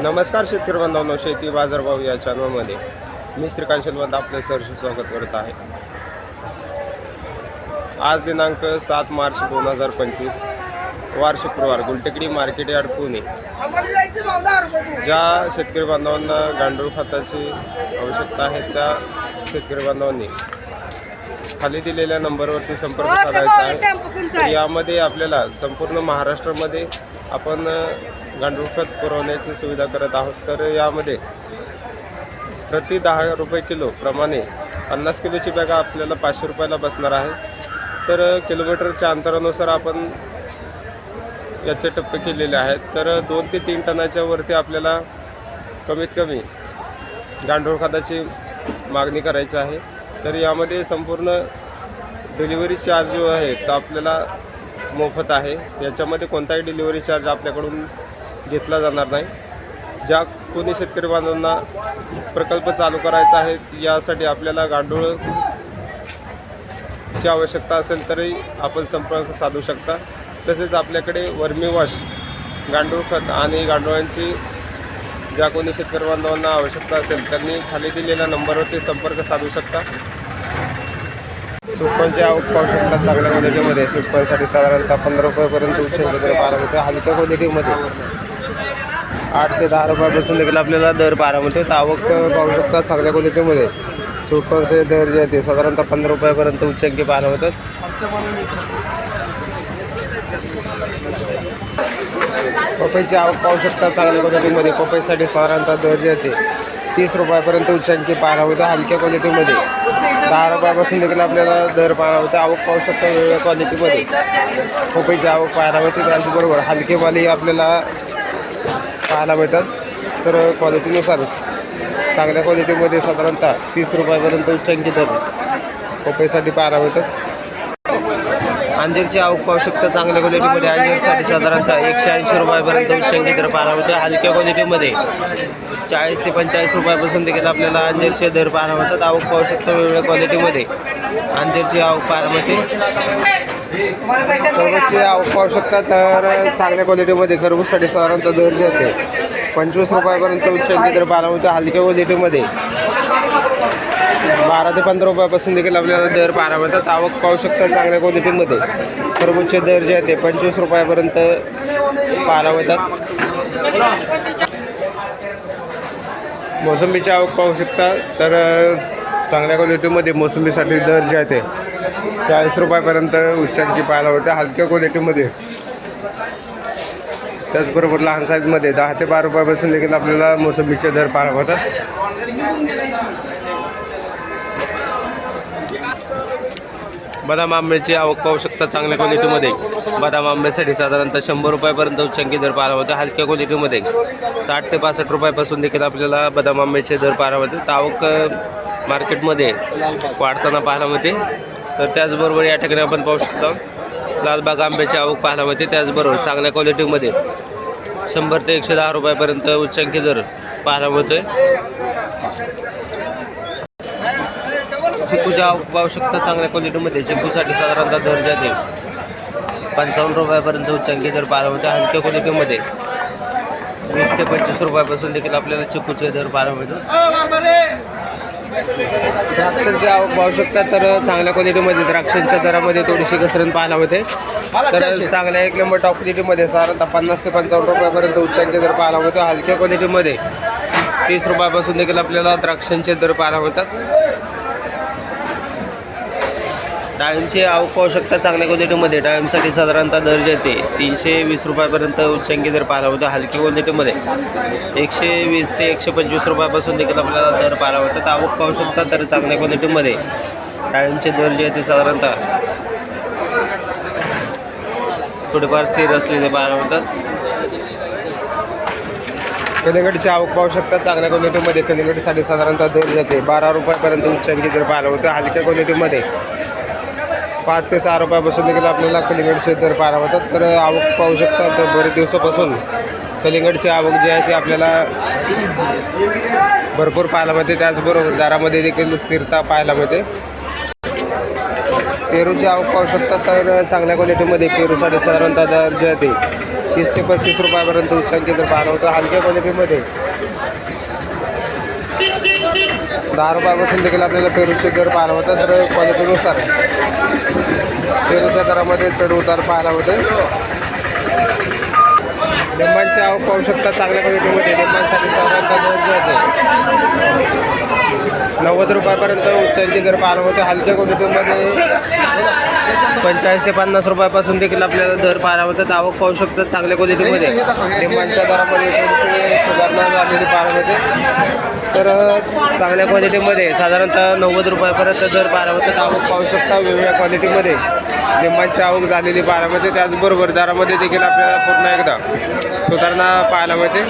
नमस्कार शेतकरी बांधवांनो शेती बाजारभाव या चॅनलमध्ये. मी श्रीकांत शेलवंत आपले सहर्ष स्वागत करत आहे. आज दिनांक सात मार्च दोन हजार पंचवीस वार शुक्रवार गुलटेकडी मार्केट यार्ड पुणे. ज्या शेतकरी बांधवांना गांडूळ खताची आवश्यकता आहे त्या शेतकरी बांधवांनी खाली दिलेल्या नंबरवरती संपर्क साधायचा आहे. यामध्ये आपल्याला संपूर्ण महाराष्ट्रामध्ये आपण गांडूळ खत पुरवण्याची सुविधा करत आहोत. तर यामध्ये प्रति दहा रुपये किलो प्रमाणे पन्नास किलोची बॅगा आपल्याला पाचशे रुपयाला बसणार आहे. तर किलोमीटरच्या अंतरानुसार आपण याचे टप्पे केलेले आहेत. तर दोन ते तीन टनाच्या वरती आपल्याला कमीत कमी गांडूळ खताची मागणी करायची आहे. तर यामध्ये संपूर्ण डिलिव्हरी चार्ज जो आहे तो आपल्याला मोफत आहे. याच्यामध्ये कोणताही डिलिव्हरी चार्ज आपल्याकडून घेतला जाणार नाही. ज्या कोणी शेतकरी बांधवांना प्रकल्प चालू करायचा आहे यासाठी आपल्याला गांडूळ ची आवश्यकता असेल तरी आपण संपर्क साधू शकता. तसेच आपल्याकडे वर्मी वॉश गांडूळ खत आणि गांडुळांची ज्या कोणी शेतकरी बांधवांना आवश्यकता असेल त्यांनी खाली दिलेल्या नंबरवरती संपर्क साधू शकता. सुटपणची आवक पाहू शकता चांगल्या क्वालिटीमध्ये सुटपणसाठी साधारणतः पंधरा रुपयापर्यंत उच्च दर बारा रुपये. हलक्या क्वालिटीमध्ये आठ ते दहा रुपयापासून देखील आपल्याला दर बारामध्ये तर आवक पाहू शकता चांगल्या क्वालिटीमध्ये सुपरचे दर जे ते साधारणतः पंधरा रुपयापर्यंत उच्चंकी बारा होतात. पपईची आवक पाहू शकता चांगल्या क्वालिटीमध्ये पपईसाठी साधारणतः दर जे आहे ते तीस रुपयापर्यंत उच्चांकी पाहायला होतं हलक्या क्वालिटीमध्ये दहा रुपयापासून देखील आपल्याला दर पाहायला होतं आवक पाहू शकता वेगवेगळ्या क्वालिटीमध्ये पपईची आवक पाहायला होती त्याचबरोबर हलकेवाली आपल्याला पाहायला मिळतात. तर क्वालिटीनुसार चांगल्या क्वालिटीमध्ये साधारणतः तीस रुपयापर्यंत उच्चांकी दर पपईसाठी पाहायला मिळतात. अंजीरची आवक पाहू शकता. चांगल्या क्वालिटीमध्ये अंजीरसाठी साधारणतः एकशे ऐंशी रुपयापर्यंत उच्चांकी दर पाहायला मिळते. हलक्या क्वालिटीमध्ये चाळीस ते पंचेचाळीस रुपयापासून देखील आपल्याला अंजीरचे दर पाहायला मिळतात. आवक पाहू शकता वेगवेगळ्या क्वालिटीमध्ये. अंजीरची आवक पाहायला मिळते. खरबूजची आवक पाहू शकता तर चांगल्या क्वालिटीमध्ये खरबूजसाठी साधारणतः दर जाते पंचवीस रुपयापर्यंत उच्चांकी दर पाहायला मिळते. हलक्या क्वालिटीमध्ये. बारा ते पंधरा रुपयापासून देखील आपल्याला दर पाहायला मिळतात. आवक पाहू शकता चांगल्या क्वालिटीमध्ये खरबूजचे दर जे आहे ते पंचवीस रुपयापर्यंत पाहायला मिळतात. मोसंबीची आवक पाहू शकता. तर चांगल्या क्वालिटीमध्ये मोसंबीसाठी दर जे आहे ते चाळीस रुपयापर्यंत उच्चांची पाहायला मिळते हलक्या क्वालिटीमध्ये त्याचबरोबर लहान साईजमध्ये दहा ते बारा रुपयापासून देखील आपल्याला मोसंबीचे दर पाहायला मिळतात. बदाम आंब्याची आवक पाहू शकता चांगल्या क्वालिटीमध्ये. बदाम आंब्यासाठी साधारणतः शंभर रुपयापर्यंत उच्चांकी दर पाहायला होते हलक्या क्वालिटीमध्ये. साठ ते पासष्ट रुपयापासून देखील आपल्याला बदाम आंब्याचे दर पाहायला होते तर आवक मार्केटमध्ये वाढताना पाहायला मिळते. तर त्याचबरोबर या ठिकाणी आपण पाहू शकतो लालबाग आंब्याची आवक पाहायला मिळते. त्याचबरोबर चांगल्या क्वालिटीमध्ये शंभर ते एकशे दहा रुपयापर्यंत उच्चांकी दर पाहायला मिळतो चिकूच्या पाहू शकता चांगल्या क्वालिटीमध्ये चिकूसाठी साधारणतः दर जाते पंचावन्न रुपयापर्यंत उच्चांकी दर मिळते. हलक्या क्वालिटीमध्ये वीस ते पंचवीस रुपयापासून देखील आपल्याला चिकूचे दर मिळतात द्राक्षांची आवक पाहू शकता तर चांगल्या क्वालिटीमध्ये द्राक्षांच्या दरामध्ये थोडीशी घसरण पाहायला मिळते. तर चांगल्या एक नंबर टॉप क्वालिटीमध्ये साधारणतः पन्नास ते पंचावन्न रुपयापर्यंत उच्चांकी दर पाहायला मिळतो. हलक्या क्वालिटीमध्ये तीस रुपयापासून देखील आपल्याला द्राक्षांचे दर पाहायला मिळतात. डाळिंबची आवक चांगल्या क्वालिटीमध्ये डाळिंबसाठी साधारणतः दर जे ते तीनशे वीस रुपयापर्यंत उच्चांकी जर पाहायला होतं हलकी क्वालिटीमध्ये एकशे वीस ते एकशे पंचवीस रुपयापासून देखील आपल्याला दर पाहायला तर आवक पाहू शकता तर चांगल्या क्वालिटीमध्ये डाळिंबचे दर जे आहेत ते साधारणतः. थोडेफार स्थिर असलेले पाहायला होतात कलिंगडची आवक पाहू शकता चांगल्या क्वालिटीमध्ये कलिंगडसाठी साधारणतः दर जाते बारा रुपयापर्यंत उच्चांकी जर पाहायला होतं हलक्या क्वालिटीमध्ये पाच ते सहा रुपयापासून देखील आपल्याला कलिंगडचे दर पाहायला होतात तर आवक पाहू शकता तर बरेच दिवसापासून कलिंगडची आवक जी आहे ती आपल्याला भरपूर पाहायला मिळते. त्याचबरोबर दारामध्ये देखील स्थिरता पाहायला मिळते. पेरूची आवक पाहू शकता तर चांगल्या क्वालिटीमध्ये पेरूसाठी साधारणतः दर जे आहे ते तीस ते पस्तीस रुपयापर्यंत उच्चांकी दर पाहायला होतं हलक्या क्वालिटीमध्ये दहा रुपयापासून देखील आपल्याला पेरूचे दर पाहायला होतं तर क्वालिटीनुसार पेरूच्या दरामध्ये चढ उतार पाहायला होते लिंबांची आवक पाहू शकता चांगल्या क्वालिटीमध्ये. लिंबांसाठी साधारणतः नव्वद रुपयापर्यंत उच्चांकी दर पाहायला होते हलक्या क्वालिटीमध्ये पंचेचाळीस ते पन्नास रुपयापासून देखील आपल्याला दर पाहायला होतात आवक पाहू शकतात चांगल्या क्वालिटीमध्ये. लिंबांच्या दरामध्ये थोडीशी सुधारणा झालेली पाहायला होते तर चांगल्या क्वालिटीमध्ये साधारणतः नव्वद रुपयापर्यंत दर पाहायला आवक पाहू शकता वेगवेगळ्या क्वालिटीमध्ये लिंबांची आवक झालेली बारामध्ये त्याचबरोबर दरामध्ये देखील आपल्याला पूर्ण एकदा सुधारणा पाहायला मिळते.